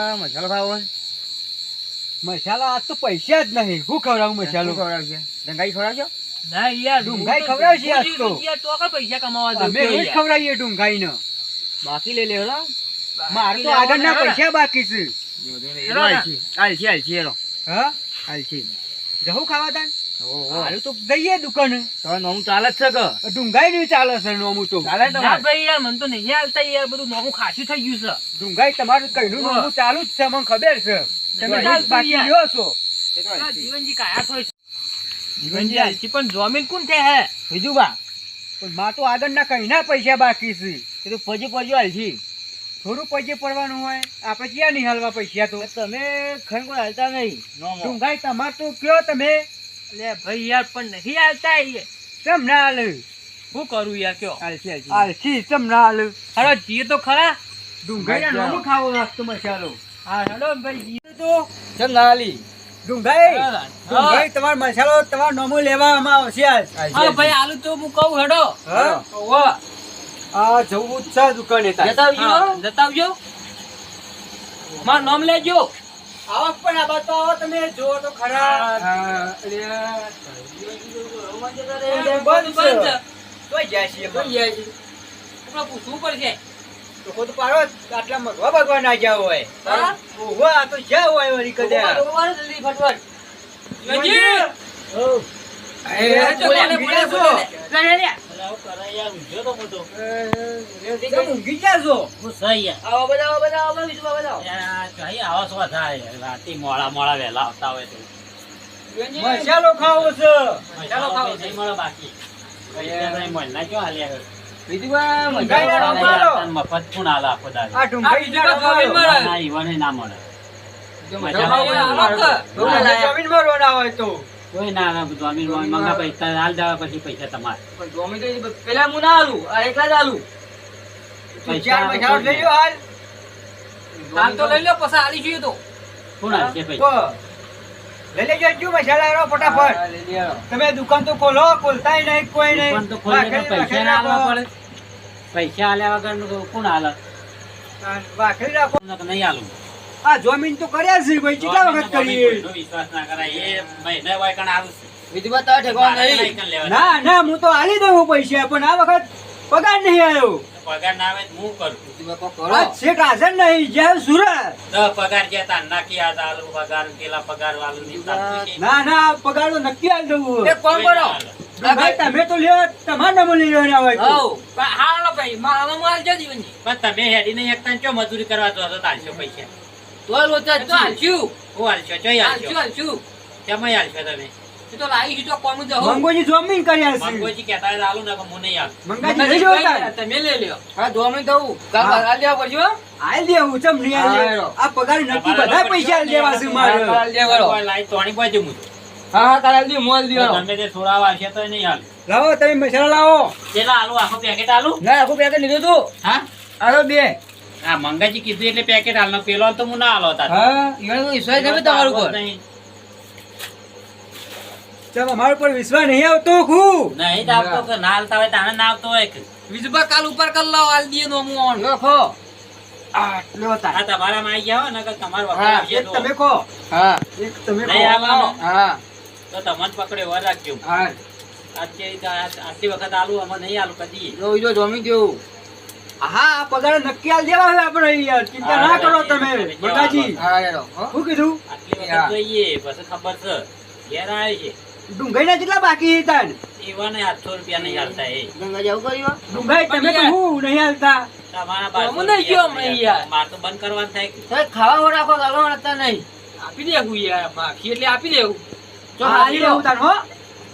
આ મસાલો ખાવો હોય? મસાલા આજ તો પૈસા જ નહીં. હું ખવડાવું મસાલો? ખવડાવશે? ડંગાઈ ખવડાવશો? ના યાર ડુંગાઈ ખવડાવશે આજ તો. તો પૈસા કમાવા દો અમે રોજ ખવડાવીએ ડુંગાઈ નો બાકી લઈ લેવો મારે તો આગળના પૈસા બાકી છે. આલસી આલસી હેરો હા? આલસી. જહું ખાવા તાન? હારું તો જઈએ દુકાને. તો નોમ ચાલે છે કે? ડુંગાઈ નું ચાલે છે નોમું તો. ચાલે ના ભાઈ યાર મને તો નહીં હાલતા યાર બધું નોમું ખાસું થઈ ગયું છે. ડુંગાઈ તમારું કઈનું નોમું ચાલુ જ છે મને ખબર છે. તમે બાકી યાર. છો. એ તો આ આલસી. જીવનજી કાયા થોય જીવનજી જીવનજી પણ જમીન કોણ છે હે? બીજું બા પણ માં તો આગળના કઈના પૈસા બાકી છે. એ તો પજી પજી આલસી થોડું પૈસે પડવાનું હોય. આપણે ક્યાં નહીં હાલવા પૈસા તો? તમે ખરેખર કોઈ હાલતા નહીં. ડુંગાઈ તમાર તો કયો તમે? લે ભાઈ યાર પણ નહીં આવતા એ કેમ ના હાલ શું કરું યાર કયો? આલસી આલસી. આલસી ચમ ના હાલ હરો જીએ તો ખરા. ડુંગાઈ ના નોમું ખાવો નાખતો મસાલો હા હલો ભાઈ જીએ તો. કેમ ના આલી? ડુંગાઈ હા ડુંગાઈ તમારો મસાલો તમાર નોમું લેવામાં આવશે આજ. હા ભાઈ આલુ તો હું કહું હડો. હા? આ જવું જ છે દુકાને. જતા આવજો. જતા આવજો મારું નામ લેજો. આવક પણ આ બાજુ તમે જુઓ તો ખરા. બંધ બંધ આપણે પૂછવું પડશે તો ખુદ પાડો આટલા મગવા ભગવાન ના જાવ હોય. હા? ઓહો, આ તો જ્યાં હોય વળી કદાચ. જલ્દી ફટફટ. જીવનજી! એ, બોલે, બોલે, બોલે, ઊંઘી બોલે, જાશો. લે, લે, લે. એ, કેમ ઊંઘી જાશો? આવો બધા આવો બધા આવો બીજું બધા મસાલો ખાવો છે ચાલો ખાઓ. બીજું બા ડુંગાઈ ના નોમ આલો. આ આ ડુંગળી બીજું ના તો નોમ આલો. જમીન મળે. જો મજા મજા આવે. આવે. આલો કે? ડુંગળી જમીનમાં રોના હોય તો કોઈ ના ના જમીનમાં મંગા પૈસા હાલ દેવા પછી પૈસા તમારે. પણ જોમી તો પેલા હું ના આલું આ એકલા જ આલું તું ચાર લઈ લો હાલ. હાલ તો લઈ લો પછી આલી જોઈએ તો. કોણ હાલશે પૈસા? લઈ લેજો મસાલા ફટાફટ. આવો. તમે દુકાન તો ખોલો ખોલતાય નહીં કોઈ નહીં. દુકાન તો ખોલીને પૈસા ના આલવા પડે. પૈસા આલ્યા વગરનું કોણ હાલે? વાખરી રાખો. નહીં આલું. આ જમીન તો કર્યા છે ભાઈ કેટલા વખત કરી? વિશ્વાસ ના કરાય. એ મહિને હોય કણ આલું છે. બીજું બા તારે ઠેકવાનું મારે નહીં. નહીં કણ લેવા ના ના હું તો આલી દઉં પૈસા પણ આ વખત પગાર નહીં આવ્યો. પગાર ના આવે હું કરું? બીજું બા કોક આ શેઠ હાજર નહીં જ્યાં સુરત. પગાર જે તાર નાખી આ આલુ પગાર પેલા પગાર વાળું ની પગાર તો નક્કી આલી દઉં કરો. તમે તો લ્યો તમારા નામે લઈ હોય હાલો ભાઈ મારા નામ પણ તમે હેડી નહીં એકતા ચો મજૂરી કરવા દો તો તાલશો પૈસા. તોય લોચા જ તો હાલશું. હું હાલશો ચોય હાલશું હાલશો હાલશું. કેમ હાલશો તમે? એ તો લાવીશું તો કોમ જવું મંગોજી જમીન કર્યા છે મંગોજી કહેતા હોય ના મો નહીં આલું મંગાજી લઈ જાઓ તમે લઈ લ્યો. હા જોમી દઉં કા. હાલ લેવા પડશે હો. આલી દેવું ચમ દેવું. હેરો. આ પગાર નક્કી બધા પૈસા આલી દેવા છે મારે. હાલ દેવા કરો. લાઈ તોણી બાજુ હું. હા હા તારે હાલ દે, હાલ દેવાનો. તમે તે છોડાવા આવશે તો નહીં હાલ. લાવો તમે મસાલા લાવો. કેટલા આલુ આખો પેકેટ આલુ? ના આખો પેકેટ લીધું તું. હા? આલો બે. આ મંગાજી કીધું એટલે પેકેટ હાલનો પેલો તો હું ના હાલો હતા હા ઈવન તો વિશ્વાસ નથી તમારું પર નહીં ચમ પર વિશ્વાસ નહીં આવતો ખૂબ નહીં તો આવતો કે ના હાલતા હોય તાને ના આવતો હોય કે વિજબા કાલ ઉપર કર લાવ આલ દીએ નો હું ઓન લખો આટલો તા હા તમારા માં આવી ગયા હોય ને કે તમાર વખત એક તમે કહો હા એક તમે નહીં કહો હા તો તમને પકડે વાર રાખજો હા આટલી વખત આલુ અમે નહીં આલુ કદી જો જો જમી દેવું હા પગાર નક્કી આલ દેવા હવે આપણે યાર ચિંતા ના કરો તમે બટાજી હા હેરો હો. શું કીધું. જોઈએ પછી ખબર છે. ઘેર આવે છે. ડુંગાઈના કેટલા બાકી હતા ને? આઠસો રૂપિયા નહીં હાલતા એ. ગંગા જાવ કર્યો ડુંગાઈ તમે તો હું નહીં હાલતા. તમારા તો બારસો અમને કયો રૂપિયા હમણાં યાર? માર તો બંધ કરવાનું થાય ખાવા રાખો ગાલો નહીં. આપી દેવું યાર બાકી એટલે આપી દેવું. જો હાલી આલી તાર હો.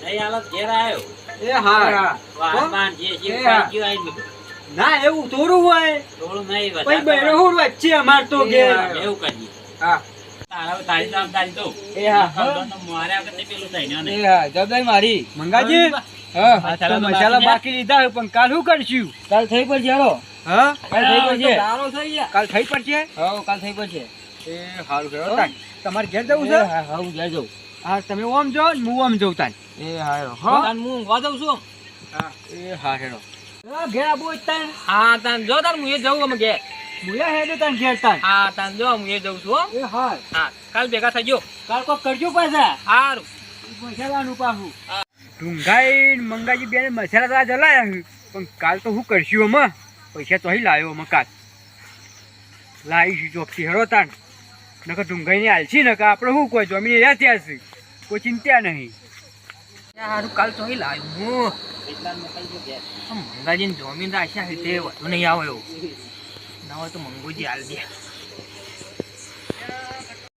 નહીં હાલો ઘેર આવ્યો. એ હા. બાહન જે ગયું બધું. ના એવું થોડું હોય. થોડું નહીં પછી વચ્ચે અમાર તો એ એવું કરીએ હા. તારા તારી તો આમ તારી તો. એ હા તો મારે વખતે પેલું થઈ ને. એ હા જવાબદારી મારી. મંગાજી? હા આ તો મસાલા બાકી લીધા પણ કાલ શું કરશું? કાલ થઈ પડશે હા કાલ થઈ પડશે. દારો થઈ ગયા. કાલ થઈ પડશે? હા કાલ થઈ પડશે. એ સારું હા. તમારે ઘેર જવું છે? હા હા હું ઘેર જાઉં. હા તમે ઓમ જો ને હું ઓમ જઉં તાન. એ હા હા. હું વાદવ છું હા. એ હા હેડો. ઘેર આબુ જ હા તાન જો તાન હું એ જવું અમે ઘેર. મુયા હેડે તાન ઘેર તાન હા તાન જો હું એ જઉં છું હો. એ હાલ. હા કાલ ભેગા થજો કાલ કોક કરજો પાછા. સારું મસાલાનું પાછું. હા. ઢુંગાઈ ને મંગાજી બેન મસાલા તો જલાયા. પણ કાલ તો હું કરશું આમાં પૈસા તો અહીં લાવ્યો અમે કાલ. લાવીશું ચોકથી હરો તાન નકર ઢુંગાઈને હાલશી નકર. આપણે શું કોઈ જમીને રહ્યા ત્યાં કોઈ ચિંતા નહીં. સારું કાલ અહીં લાવ્યું હું. મંગાજીને જોમીન રાખ્યા છે તે વધુ નહીં આવે એવું. ના હોય તો મંગુજી હાલ દે.